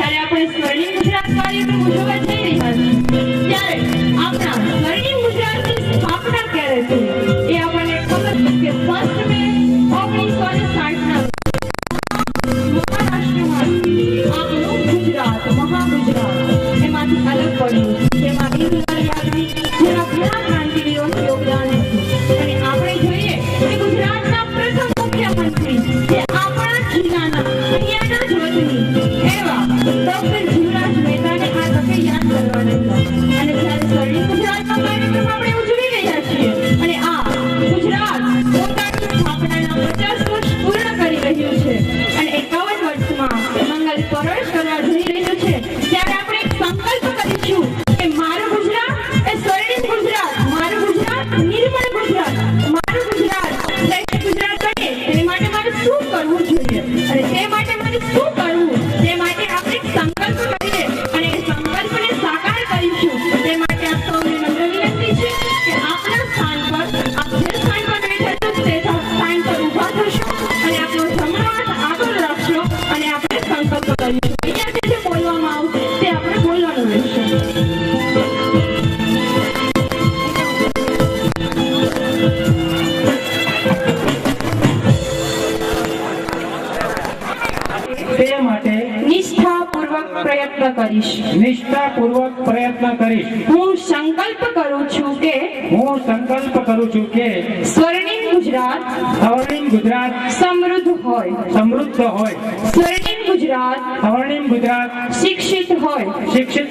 જ્યારે આપણે સ્વર્ણિમ ગુજરાત કાર્યક્રમ ઉજવવા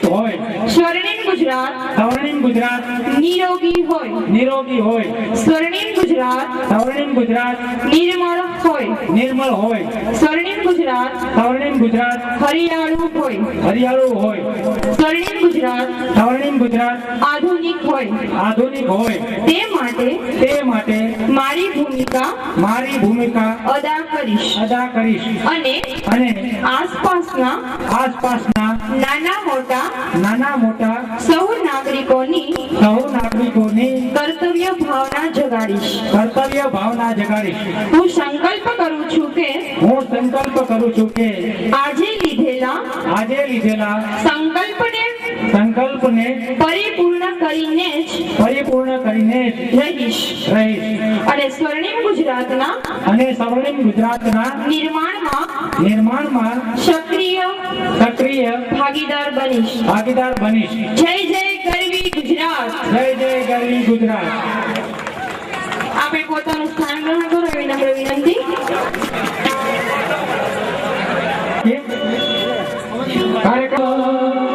હોય. સ્વર્ણિમ ગુજરાત સ્વર્ણિમ ગુજરાત. નિરોગી હોય. નિરોગી હોય. સ્વર્ણિમ ગુજરાત સ્વર્ણિમ ગુજરાત. નિર્મળ હોય નિર્મળ હોય. સ્વર્ણિમ ગુજરાત. સ્વર્ણિમ ગુજરાત. હરિયાળું હોય. હરિયાળું હોય. સ્વર્ણિમ ગુજરાત. સ્વર્ણિમ ગુજરાત. આધુનિક હોય. આધુનિક હોય. તે માટે તે માટે મારી ભૂમિકા મારી ભૂમિકા અદા કરીશ. અદા કરીશ. અને અને આસપાસના આસપાસના નાના મોટા નાના મોટા સૌ નાગરિકોની સૌ નાગરિકોની કર્તવ્ય ભાવના જગાડીશ. કર્તવ્ય ભાવના જગાડીશ. હું સંકલ્પ કરું છું કે હું સંકલ્પ કરું છું કે આજે લીધેલા આજે લીધેલા સંકલ્પને સંકલ્પને પરિપૂર્ણ કરીને જ પરિપૂર્ણ કરીને જ રહીશ. રહીશ. અને સ્વર્ણિમ ગુજરાતના અને સ્વર્ણિમ ગુજરાતના નિર્માણમાં નિર્માણમાં સક્રિય સક્રિય ભાગીદાર બનીશ. ભાગીદાર બનીશ. જય જય ગરવી ગુજરાત. જય જય ગરવી ગુજરાત. આપણે પોતાનું સ્થાન ગ્રહણ કરો એવી નમ્ર વિનંતી? નફરત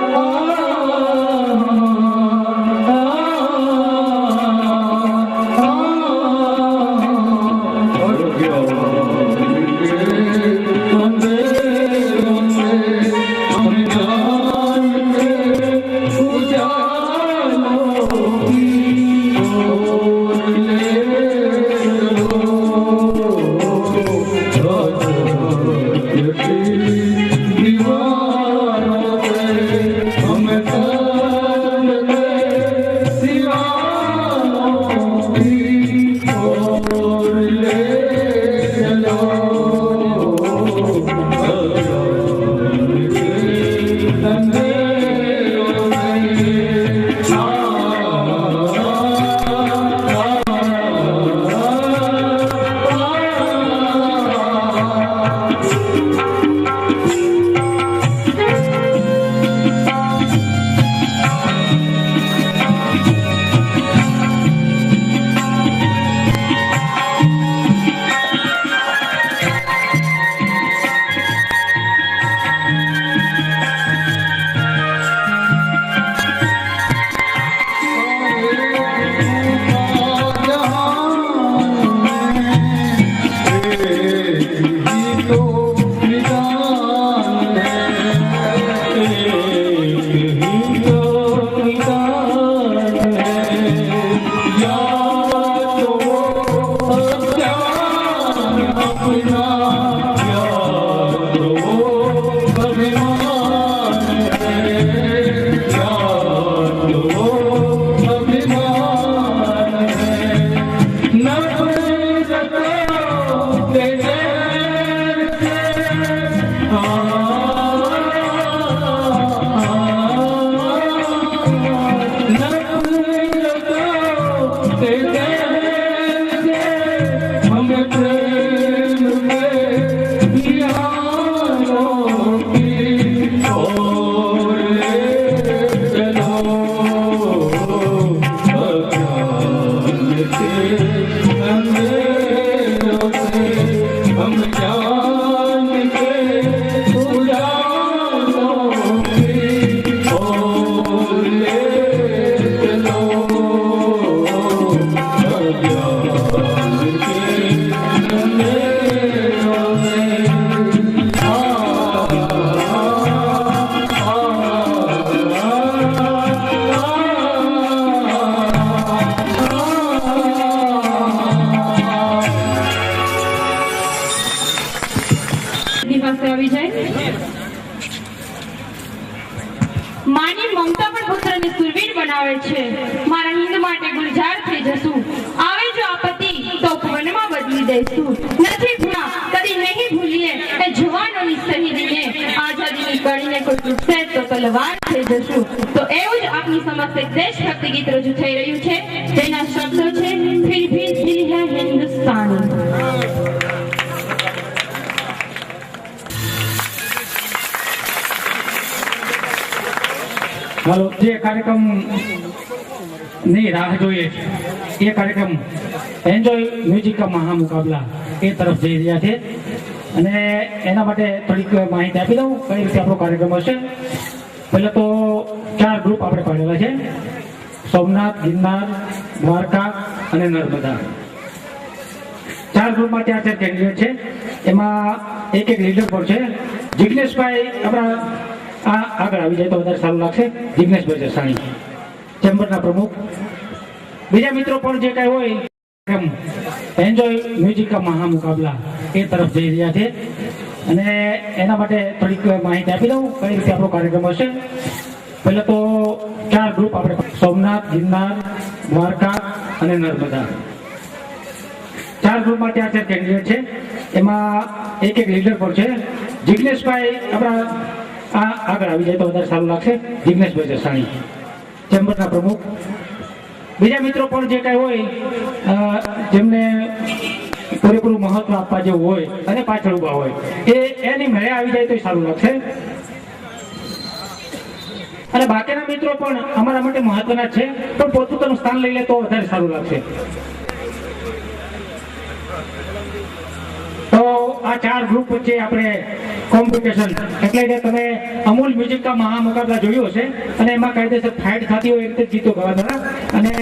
again કડીને કોઈ તૂટશે તો તલવાર થઈ જશું. તો એવું જ આપની સમક્ષ એક દેશભક્તિ ગીત રજૂ થઈ રહ્યું છે. જેના શબ્દો છે, ફિર ભી દિલ હૈ હિન્દુસ્તાની. હાલો, જે કાર્યક્રમની રાહ જોઈએ એ કાર્યક્રમ એન્જોય મ્યુઝિક મહા મહામુકાબલા એ તરફ જઈ રહ્યા છે. અને એના માટે થોડીક માહિતી આપી દઉં. કઈ રીતે આપણો કાર્યક્રમ હશે. પહેલા તો ચાર ગ્રુપ આપણે પાડેલા છે. સોમનાથ, ગિરનાર, દ્વારકા અને નર્મદા. ચાર ગ્રુપમાં ચાર ચાર કેન્ડિડેટ છે. એમાં એક એક લીડર પણ છે. જિગ્નેશભાઈ આપણા આ આગળ આવી જાય તો વધારે સારું લાગશે. જિગ્નેશભાઈ જસાણી, ચેમ્બરના પ્રમુખ. બીજા મિત્રો પણ જે કાંઈ હોય એન્જોય મ્યુઝિક કા મહામુકાબલા. એ તરફ જઈ રહ્યા છે. અને એના માટે થોડીક માહિતી આપી દઉં. કઈ રીતે આપણો કાર્યક્રમ હશે? પહેલા તો ચાર ગ્રુપ આપણે સોમનાથ, ગિરનાર, દ્વારકા અને નર્મદા. ચાર ગ્રુપમાં ત્યાં ચાર કેન્ડિડેટ છે. એમાં એક એક લીડર પણ છે. જિગ્નેશભાઈ આપણા આ આગળ આવી જાય તો વધારે સારું લાગશે. જિગ્નેશભાઈ જસાણી, ચેમ્બરના પ્રમુખ. બીજા મિત્રો પણ જે કાંઈ હોય જેમને પૂરેપૂરું મહત્વ આપવા જેવું હોય અને પાછળ ઊભા હોય. એ એની મેળે આવી જાય તો સારું લાગશે. અને બાકીના મિત્રો પણ અમારા માટે મહત્વના છે. પણ પોતપોતાનું સ્થાન લઈ લે તો વધારે સારું લાગશે. તો આ ચાર ગ્રુપ વચ્ચે આપણે કોમ્પિટિશન એટલે કે તમે અમૂલ મ્યુઝિક કા મહામુકાબલા જોયો હશે અને એમાં કાયદેસર ફાઇટ થતી હોય એ રીતે જ ગીતો ગાવાના. અને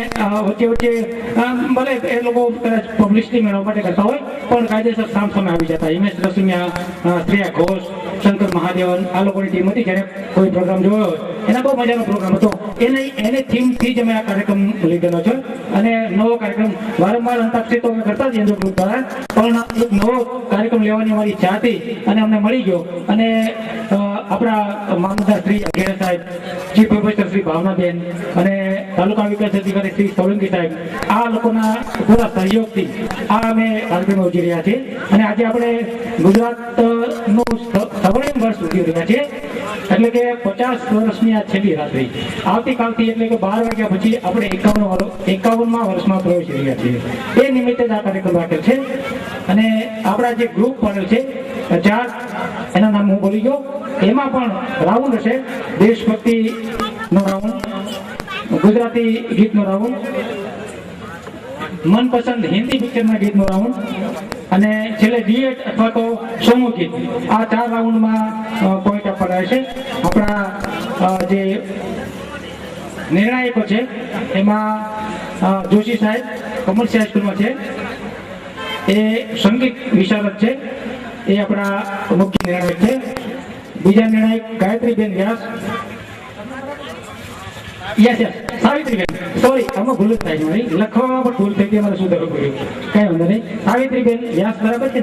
વચ્ચે વચ્ચે ભલે એ લોકો કદાચ પબ્લિસિટી મેળવવા માટે કરતા હોય, પણ કાયદેસર સામ સામે આવી જતા. હિમેશ રસુમિયા શ્રેયા ઘોષ, શંકર મહાદેવન, આ લોકોની ટીમ હતી. જ્યારે કોઈ પ્રોગ્રામ જોયો હોય, એના બહુ મજાનો પ્રોગ્રામ હતો. એને એને થીમથી જ અમે આ કાર્યક્રમ લીધેલો છે. અને નવો કાર્યક્રમ વારંવાર અંતાક્ષરી તો અમે કરતા જ એન્જો ગ્રુપ દ્વારા. પણ એક નવો કાર્યક્રમ લેવાની અમારી ઈચ્છા હતી અને અમને મળી ગયો. અને આપણા મામલતદાર શ્રી અઘેરા સાહેબ ચીફ ઓફિસર શ્રી ભાવનાબેન અને તાલુકા વિકાસ અધિકારી શ્રી સોલંકી સાહેબ, આ લોકોના પૂરા સહયોગથી આ અમે કાર્યક્રમ યોજી રહ્યા છીએ. અને આજે આપણે ગુજરાતનું સવર્ણિમ વર્ષ ઉજવી રહ્યા છીએ. એટલે કે પચાસ વર્ષની આ છેલ્લી રાત્રિ. આવતીકાલથી એટલે કે બાર વાગ્યા પછી આપણે એકાવન એકાવનમાં વર્ષમાં પ્રવેશી રહ્યા છીએ. એ નિમિત્તે જ આ કાર્યક્રમ રાખેલ છે. અને આપણા જે ગ્રુપ પડેલ છે ચાર એના નામ હું બોલી ગયો, એમાં પણ રાઉન્ડ હશે દેશભક્તિ નો રાઉન્ડ ગુજરાતી ગીતનો રાઉન્ડ મનપસંદ હિન્દી પિક્ચરના ગીતનો રાઉન્ડ અને છેલ્લે ડીએટ અથવા તો સોમો ગીત. આ ચાર રાઉન્ડમાં પોઈન્ટ આપવાના રહેશે આપણા જે નિર્ણાયકો છે, એમાં જોશી સાહેબ કોમર્શિયલ સ્કૂલમાં છે. એ સંગીત વિશારદ છે. એ આપણા મુખ્ય નિર્ણાયક છે. બીજા નિર્ણાયક Gayatriben Vyas. Yes yes Savitriben sorry આમાં ભૂલ થાય મારી લખવામાં પણ ભૂલ થઈ ગઈ મારે સુધારો કર્યો કઈ વાંધો નહીં સાવિત્રીબેન વ્યાસ બરાબર છે?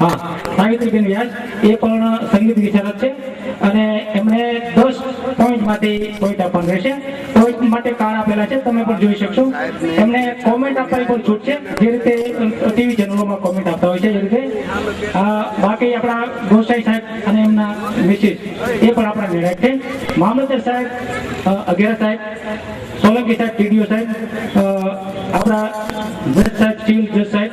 હા સાવિત્રીબેન વ્યાસ એ પણ સંગીત વિશારદ છે અને એમણે દસ પોઈન્ટમાંથી પોઈન્ટ આપવાનું રહેશે પોઈન્ટ માટે કાર્ડ આપેલા છે તમે પણ જોઈ શકશો એમને કોમેન્ટ આપવાની પણ છૂટ છે જે રીતે ટીવી ચેનલોમાં કોમેન્ટ આપતા હોય છે જે રીતે બાકી આપણા ગોસાઈ સાહેબ અને એમના મિસિસ એ પણ આપણા નિર્ણાયક છે મામલતદાર સાહેબ અ, સાહેબ સોલંકી સાહેબ, ટીડીઓ સાહેબ આપણા જજ સાહેબ સિવિલ જજ સાહેબ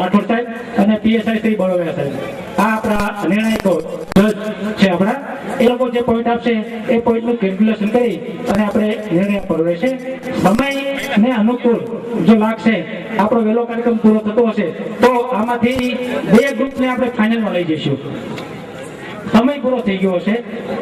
રાઠોડ સાહેબ અને પીએસઆઈ શ્રી બળોયા સાહેબ. આ આપણા નિર્ણાયકો જજ છે આપણા. એ લોકો જે પોઈન્ટ આપશે, એ પોઈન્ટનું કેલ્ક્યુલેશન કરી અને આપણે નિર્ણય પર રહેશે. સમયને અનુકૂળ જો લાગશે, આપણો વહેલો કાર્યક્રમ પૂરો થતો હશે, તો આમાંથી બે ગ્રુપને આપણે ફાઇનલમાં લઈ જઈશું. સમય પૂરો થઈ ગયો હશે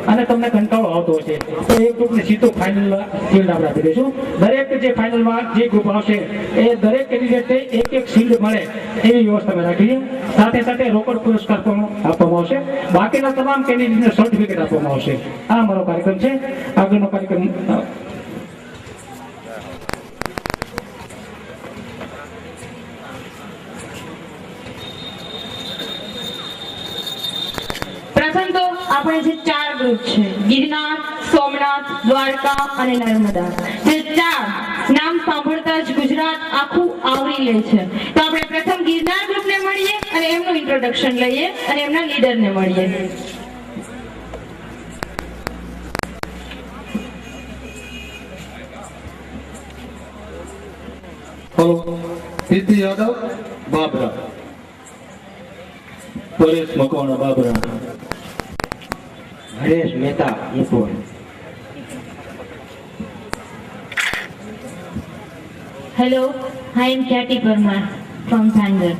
અને તમને કંટાળો આવતો હશે. તો એક ગ્રુપને સીધું ફાઇનલ ફિલ્ડ આપણે આપી દઈશું દરેક જે ફાઇનલમાં જે ગ્રુપ આવશે, એ દરેક કેન્ડિડેટને એક એક શિલ્ડ મળે એવી વ્યવસ્થા અમે રાખી સાથે સાથે રોકડ પુરસ્કાર પણ આપવામાં આવશે. બાકીના તમામ કેન્ડિડેટને સર્ટિફિકેટ આપવામાં આવશે. આ મારો કાર્યક્રમ છે. આગળનો કાર્યક્રમ અ, પ્રથમ તો જે ચાર ગ્રુપ છે, ગિરનાર, સોમનાથ, દ્વારકા અને નર્મદા. જે ચાર નામ સાંભળતા જ ગુજરાત આખું આવરી લે છે. તો આપણે પ્રથમ ગિરનાર ગ્રુપને મળીએ અને એમનું ઇન્ટ્રોડક્શન લઈએ અને એમના લીડરને મળીએ. Hello Siddhi Yadav, Babra. Paresh Makwana, Babra. Haresh Mehta ઈપોર hello I am Khyati Parmar from Bhangar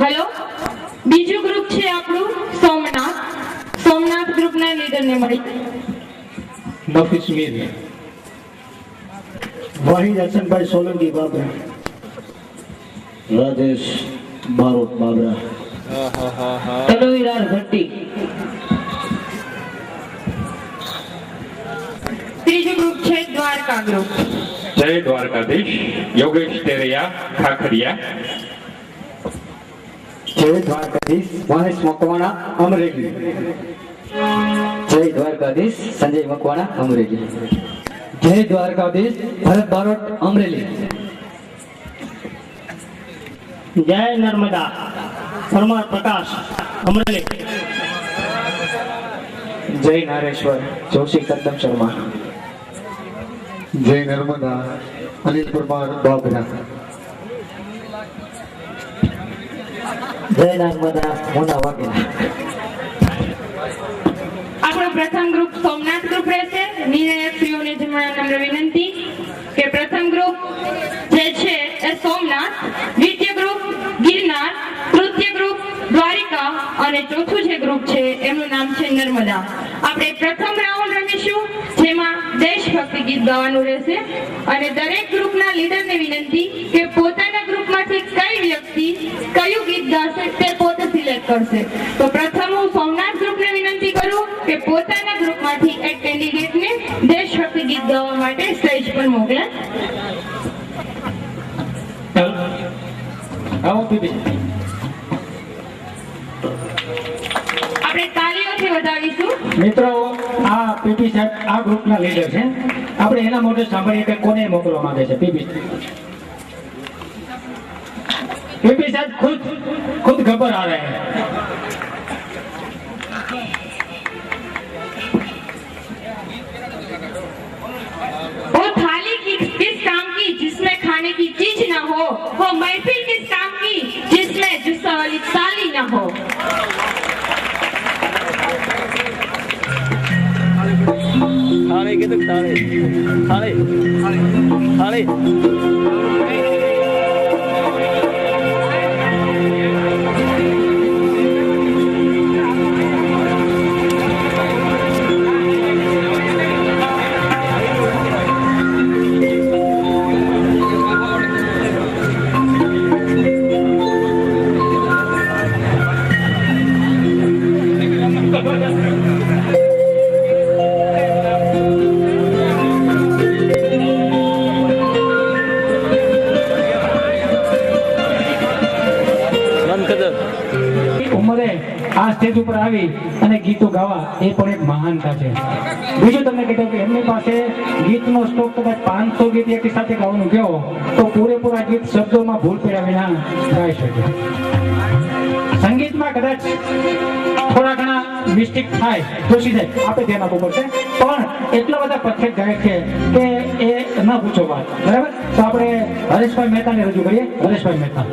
hello બીજું ગ્રુપ છે આપણું સોમનાથ. સોમનાથ ગ્રુપના લીડરને મળી. નફીસ મીર વાહિદ હસનભાઈ સોલંકી બાબરા રાજેશ બારોટ બાબરા તનવીરાર ભટ્ટી ત્રીજું ગ્રુપ દ્વારકા જય દ્વારકાધીશ. યોગેશ તેરૈયા ખાખરિયા જય દ્વારકાધીશ મહેશ મકવાણા અમરેલી. જય દ્વારકાધીશ સંજય મકવાણા અમરેલી. જય દ્વારકાધીશ ભરત બારોટ અમરેલી. જય નર્મદા પરમાર પ્રકાશ અમરેલી. જય નારેશ્વર જોશી કદમ શર્મા. જય નર્મદા. અનિલ પરમાર બાબરા જય નર્મદા. મોટા વાઘેલા આપણો પ્રથમ ગ્રુપ સોમનાથ ગ્રુપ રહેશે. નિર્ણયશ્રીઓને જણાવવા નમ્ર વિનંતી કે પ્રથમ ગ્રુપ જે છે એ સોમનાથ દ્વિતીય ગ્રુપ ગિરનાર તૃતીય ગ્રુપ દ્વારિકા અને ચોથું જે ગ્રુપ છે એમનું નામ છે નર્મદા. આપણે પ્રથમ રાઉન્ડ રમીશું જેમાં દેશભક્તિ ગીત ગાવાનું રહેશે. અને દરેક ગ્રુપના લીડરને વિનંતી કે પોતાના ગ્રુપમાંથી કઈ વ્યક્તિ કયું ગીત ગાશે તે પોતે સિલેક્ટ કરશે. તો પ્રથમ હું સોમનાથ ગ્રુપને વિનંતી કરું કે પોતાના ગ્રુપમાંથી એક કેન્ડિડેટને દેશભક્તિ ગીત ગાવા માટે સ્ટેજ પર મોકલે. આપણે તાલીઓથી વધાવીશું. મિત્રો આ પીપી સાહેબ આ ગ્રુપના લીડર છે આપણે એના મોઢે સાંભળીએ કે કોને મોકલવા માંગે છે પીપી पीपी साहब खुद खुद घबर आ रहे हैं वो थाली की किस काम की जिसमें खाने की चीज ना हो वो महफिल किस काम की जिसमें जुस्सा वाली ताली ना हो ਹਾਲੇ ਕਿਤੇ ਹਾਲੇ ਹਾਲੇ ਹਾਲੇ ਹਾਲੇ ઉપર અને ગીતો ગાવા એ પણ એક મહાનતા છે. બીજું તમને કીધું કે એમની પાસે ગીતનો સ્ટોક કદાચ પાંચસો ગીત એક સાથે ગાવાનું કહો, તો પૂરેપૂરા ગીત શબ્દોમાં ભૂલ પડ્યા વિના ગાઈ શકે. સંગીતમાં કદાચ થોડા ઘણા મિસ્ટેક થાય જોશી જાય આપણે ધ્યાન આપવું પડશે. પણ એટલા બધા પરફેક્ટ ગાયક છે કે એ ન પૂછો વાત. બરાબર? તો આપણે હરેશભાઈ મહેતાને રજૂ કરીએ. હરેશભાઈ મહેતા.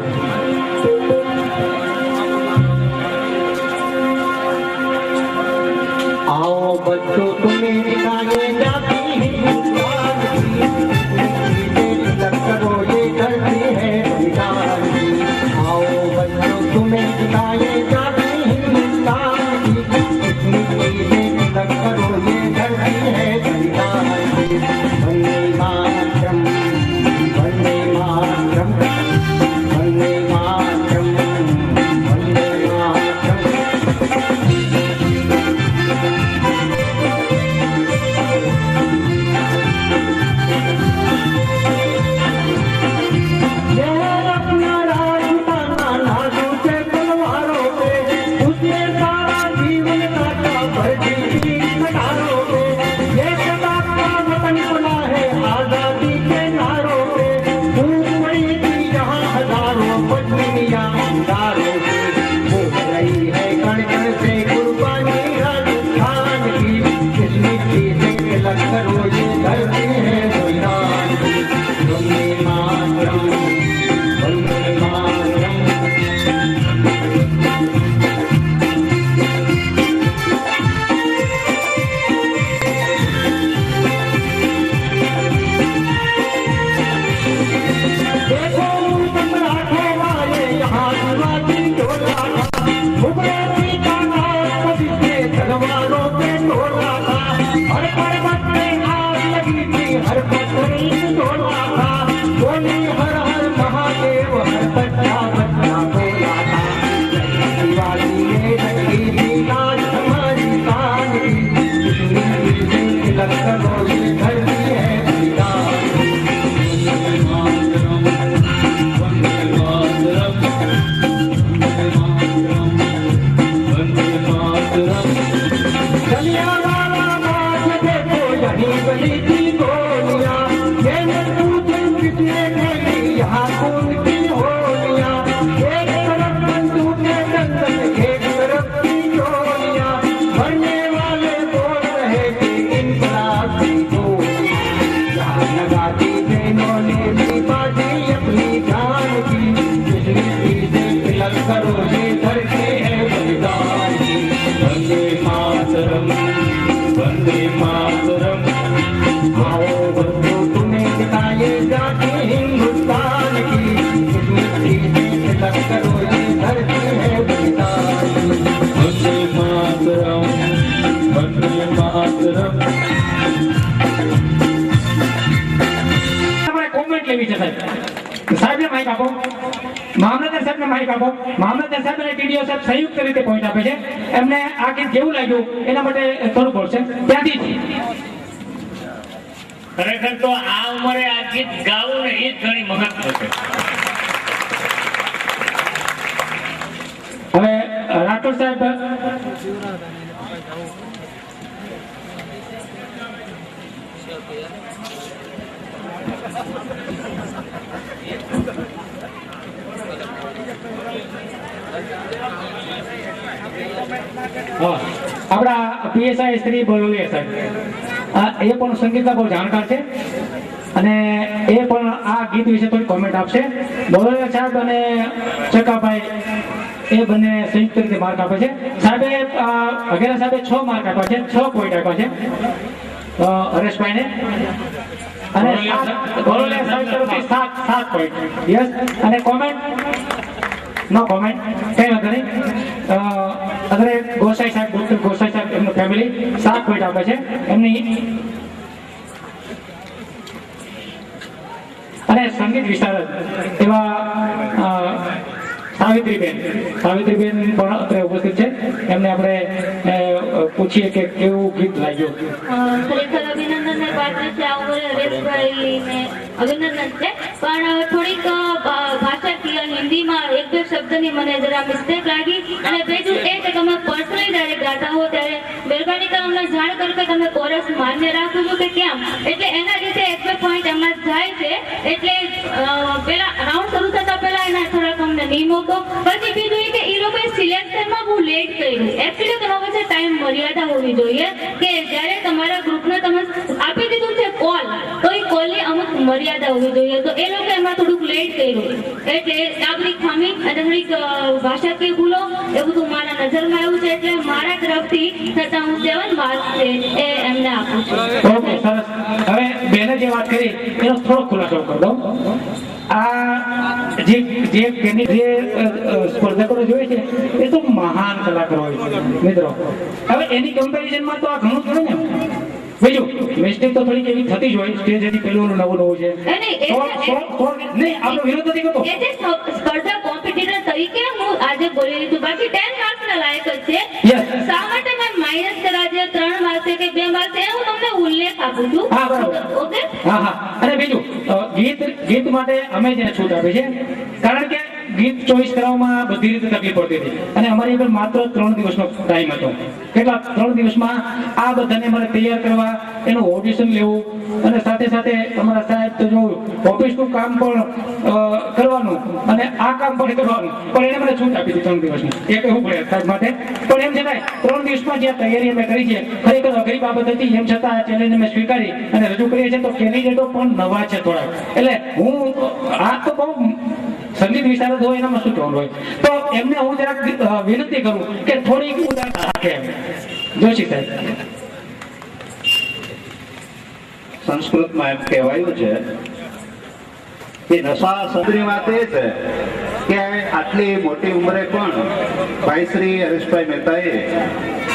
માઇક આપો મામલતદાર સાહેબ અને ટીડીઓ સાહેબ સંયુક્ત રીતે પોઈન્ટ આપે છે. એમને આ ગીત કેવું લાગ્યું? એના માટે થોડું બોલશે. ત્યાંથી ખરેખર તો આ ઉંમરે આ ગીત ગાવું ને એ જ ઘણી મહત્વ છે હવે રાઠોડ સાહેબ હા, આપણા પીએસઆઈ શ્રી બોલોલિયા સાહેબ. આ એ પણ સંગીતના બહુ જાણકાર છે. અને એ પણ આ ગીત વિશે થોડી કોમેન્ટ આપશે. બોલોલિયા સાહેબ અને ચકાભાઈ એ બંને સંયુક્ત રીતે માર્ક આપે છે. સાહેબે વગેરે સાહેબે છ માર્ક આપ્યા છે. છ પોઈન્ટ આપ્યા છે. હરેશભાઈને. અને બોલોલિયા સાહેબ તરફથી સાત સાત પોઈન્ટ યસ અને કોમેન્ટ નો કોમેન્ટ કઈ વાંધો નહીં અત્યારે ગોસાઈ સાહેબ ડોક્ટર ગોસાઈ સાહેબ, એમનું ફેમિલી સાત પોઈન્ટ આપે છે. એમની અને સંગીત વિશારદ એવા સાવિત્રીબેન. સાવિત્રીબેન પણ અત્યારે ઉપસ્થિત છે. એમને આપણે પૂછીએ કે કેવું ગીત લાગ્યું. ખરેખર અભિનંદન અભિનંદન છે. પણ થોડીક શબ્દની મને જરા મિસ્ટેક લાગી. અને બીજું એ કે તમે પર્સનલી જ્યારે ગાતા હો ત્યારે મહેરબાની કરો અમને જાણ કરો કે તમે કોરસ માન્ય રાખો છો કે કેમ? એટલે એના લીધે એક બે પોઈન્ટ એમાં જાય છે. એટલે પેલા રાઉન્ડ શરૂ થતા પહેલા એના થોડાક અમને નિયમો કહો પછી બીજું એ કે એ લોકોએ સિલેક્શનમાં બહુ લેટ કર્યું. એકચ્યુઅલી તમારા પાસે ટાઈમ મર્યાદા હોવી જોઈએ કે જ્યારે તમારા ગ્રુપને તમે આપી કોલ તો એ કોલની અમુક મર્યાદા હોવી જોઈએ. તો એ લોકો એમાં થોડુંક લેટ કર્યું. એટલે આ ખામી અને થોડીક ભાષા ભાષાકીય ભૂલો, એ બધું મારા નજરમાં આવ્યું છે. એટલે મારા તરફથી થતા હું સેવન માર્ક છે, એ એમને આપું છું. ઓકે હવે બેને જે વાત કરી, એનો થોડો ખુલાસો કરી. આ જે જે જે સ્પર્ધકો જોઈએ છે, એ તો મહાન કલાકાર હોય છે, મિત્રો. હવે એની કમ્પેરિઝનમાં તો આ ઘણું ખરું ને? બીજું વેસ્ટિંગ તો થોડીક એવી થતી જ હોય સ્ટેજ એની પેલું નવું નવું છે. નહીં, આપણો વિરોધ નથી કરતો એ સ્પર્ધા કોમ્પિટિટર તરીકે હું આજે બોલી રહી છું. બાકી ટેન માર્ક્સ ના લાયક જ છે. શા માટે મેં માઇનસ કર્યા છે? ત્રણ માર્ક્સ કે બે માર્ક્સ એ હું તમને ઉલ્લેખ આપું છું. હા, બરાબર. ઓકે હા હા. અને બીજું ગીત ગીત માટે અમે જેને છૂટ આપી છે કારણ કે ગીત ચોઈસ કરવામાં બધી રીતે તકલીફ પડતી હતી. અને અમારી આગળ માત્ર ત્રણ દિવસનો ટાઈમ હતો. કેટલા? ત્રણ દિવસમાં આ બધાને અમારે તૈયાર કરવા, એનું ઓડિશન લેવું અને સાથે સાથે અમારા સાહેબ તો જો ઓફિસનું કામ પણ કરવાનું અને આ કામ પણ કરવાનું. પણ એને મને છૂટ આપી ત્રણ દિવસની એ કહેવું પડે સાહેબ માટે. પણ એમ છતાંય ત્રણ દિવસમાં જે તૈયારી અમે કરી છે, ખરેખર અઘરી બાબત હતી. એમ છતાં આ ચેલેન્જ અમે સ્વીકારી અને રજૂ કરીએ છીએ તો કેન્ડિડેટો પણ નવા છે થોડા એટલે હું, આ તો બહુ સંગીત વિશારદ હોય, એનામાં શું કહેવાનું હોય? તો એમને હું જરાક વિનંતી કરું કે થોડીક ઉદાહરણ રાખે. જોશી સાહેબ. સંસ્કૃતમાં એમ કહેવાયું છે કે નશા સંતની વાત એ છે કે આટલી મોટી ઉંમરે પણ ભાઈ શ્રી હરેશભાઈ મહેતાએ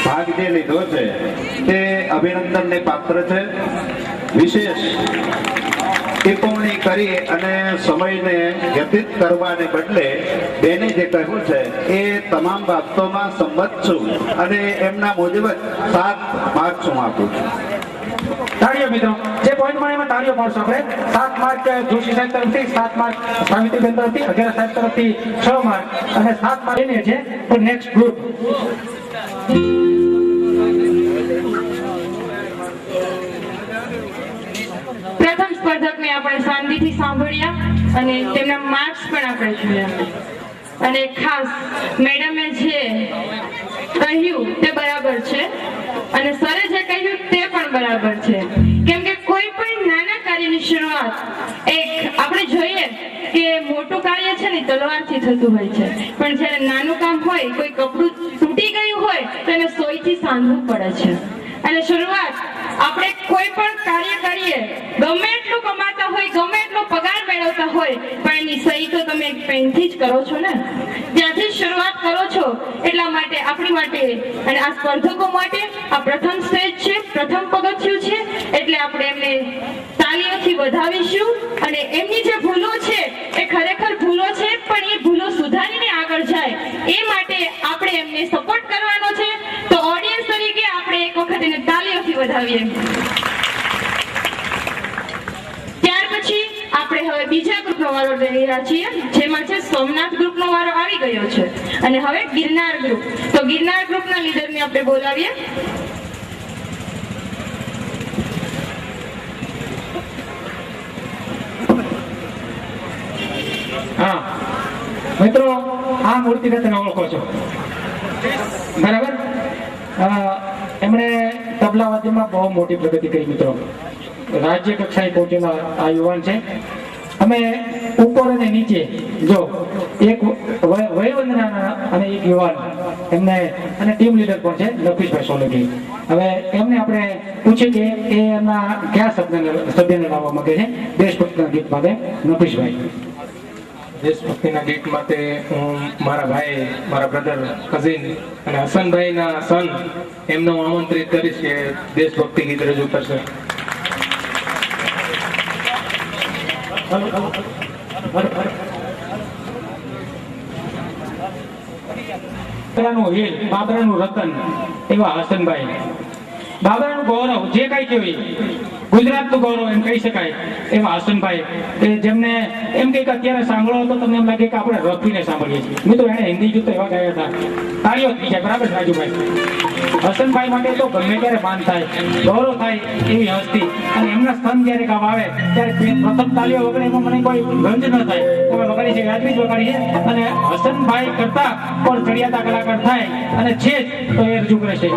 ભાગ જે લીધો છે તે અભિનંદનને પાત્ર છે. વિશેષ ટિપ્પણી કરી અને સમયને વ્યતીત કરવાને બદલે બેને જે કહ્યું છે, એ તમામ બાબતોમાં સંમત છું અને એમના મુજબ સાત માર્ક હું આપું છું. તાળીઓ મિત્રો, જે પોઈન્ટ મળે એમાં તાળીઓ પાડશો આપણે. સાત માર્ક જોશી સાહેબ તરફથી, સાત માર્ક સાવિત્રીબેન તરફથી, અગિયાર સાહેબ તરફથી છ માર્ક. અને સાત માર્ક છે નેક્સ્ટ ગ્રુપ પ્રથમ સ્પર્ધકને આપણે શાંતિથી સાંભળ્યા અને તેમના માર્ક્સ પણ આપણે જોયા. અને ખાસ મેડમે જે કહ્યું તે બરાબર છે. અને સરે જે કહ્યું તે પણ બરાબર છે. કેમ કે કોઈ પણ નાના કાર્યની શરૂઆત એક આપણે જોઈએ કે મોટું કાર્ય છે ને તલવારથી થતું હોય છે. પણ જ્યારે નાનું કામ હોય, કોઈ કપડું તૂટી ગયું હોય, તો એને સોયથી સાંધવું પડે છે. અને શરૂઆત આપણે કોઈ પણ કાર્ય કરીએ, ગમે એટલું કમાતા હોય, ગમે એટલો પગાર મેળવતા હોય, પણ એની સહી તો તમે પેનથી જ કરો છો ને? ત્યાંથી શરૂઆત કરો છો. એટલા માટે આપણી માટે અને આ સ્પર્ધકો માટે આ પ્રથમ સ્ટેજ છે, પ્રથમ પગથિયું છે. એટલે આપણે એમને તાલીઓથી વધાવીશું. અને એમની જે ભૂલો છે, એ ખરેખર ભૂલો છે, પણ એ ભૂલો સુધારીને આગળ જાય, એ માટે આપણે એમને સપોર્ટ કરવાનો છે. તો ઓડિયન્સ તરીકે આપણે એક વખત એને તાલીઓથી વધાવીએ ત્યાર પછી આપણે હવે બીજા ગ્રુપનો વારો લઈ રહ્યા છીએ, જેમાં છે સોમનાથ ગ્રુપનો વારો આવી ગયો છે. અને હવે ગિરનાર ગ્રુપ. તો ગિરનાર ગ્રુપના લીડરને આપણે બોલાવીએ. મિત્રો, આ મૂર્તિને તમે ઓળખો છો. બરાબર? એમણે તબલા વાદ્યમાં બહુ મોટી પ્રગતિ કરી મિત્રો. રાજ્ય કક્ષાએ પહોંચેલા આ યુવાન છે. અમે ઉપર અને નીચે, જો, એક વયવંદના અને એક યુવાન એમને, અને ટીમ લીડર પણ છે લપીશભાઈ સોલંકી. હવે એમને આપણે પૂછીએ કે એમના કયા શબ્દને સભ્યને લાવવા માંગે છે? દેશભક્તના ગીત માટે. નફીશભાઈ દેશભક્તિના ગીત માટે હું મારા ભાઈ, મારા બ્રધર કઝિન અને હસનભાઈના સન એમને હું આમંત્રિત કરીશ કે દેશભક્તિ ગીત રજૂ કરશે. હિલ બાબરાનું રતન એવા હસનભાઈ. બાબરાનું ગૌરવ, જે કાંઈ કહેવાય ગુજરાતનું ગૌરવ એમ કહી શકાય. એવા હસનભાઈ કે જેમને એમ કે અત્યારે સાંભળો તો તમને એમ લાગે કે આપણે રફીને સાંભળીએ છીએ. મિત્રો એને હિન્દી ગીતો એવા ગાયા હતા. તાળીઓ થઈ જાય, બરાબર રાજુભાઈ? હસનભાઈ માટે તો ગમે ત્યારે માન થાય, ગૌરવ થાય એવી હસ્તી. અને એમના સ્તન જ્યારે ગામ આવે, ત્યારે પ્રથમ તાલીઓ વગર એમાં મને કોઈ ગંજ ન થાય. તમે વગાડી છે યાદવી જ વગાડી છે અને હસનભાઈ કરતા પણ ચડિયાતા કલાકાર થાય. અને છે તો એ રજૂ કરે છે.